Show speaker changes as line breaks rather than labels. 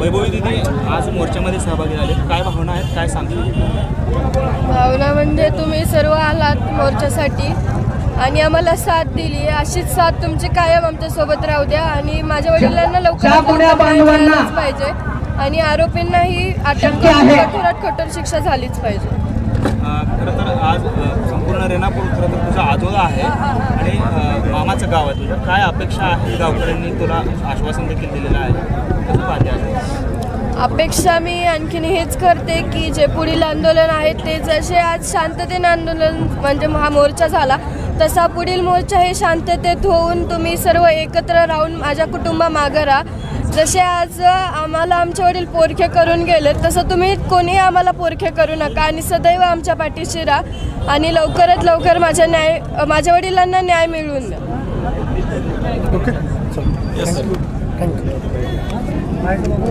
वैभवी दिदी आज मोर्चामध्ये सहभागी झाले. काय भावना आहेत? काय सांगतील
भावना म्हणजे तुम्ही सर्व आलात मोर्चासाठी आणि आम्हाला साथ दिली अशीच साथ तुमची कायम आमच्यासोबत राहू द्या आणि माझ्या वडिलांना लवकरात पाहिजे आणि आरोपींनाही अटक. कठोरात कठोर शिक्षा झालीच पाहिजे.
खरं तर आज संपूर्ण रेणापूर खरं तर तुझा आहे आणि अ, गाव आहे तुझं काय अपेक्षा आहे गावकऱ्यांनी? तुला आश्वासन देखील दिलेलं आहे. कसं पाहते
अपेक्षा मी आणखीन हेच करते की जे पुढील आंदोलन आहे ते जसे आज शांततेने आंदोलन म्हणजे महामोर्चा झाला तसा पुढील मोर्चा हे शांततेत होऊन तुम्ही सर्व एकत्र राहून माझ्या कुटुंबा मागं राहा. जसे आज आम्हाला आमचे वडील पोरखे करून गेले तसं तुम्ही कोणीही आम्हाला पोरखे करू नका आणि सदैव आमच्या पाठीशी राहा आणि लवकरात लवकर माझ्या न्याय माझ्या वडिलांना न्याय मिळवून द्या.
Okay. So, yes, thank sir. you. Thank you.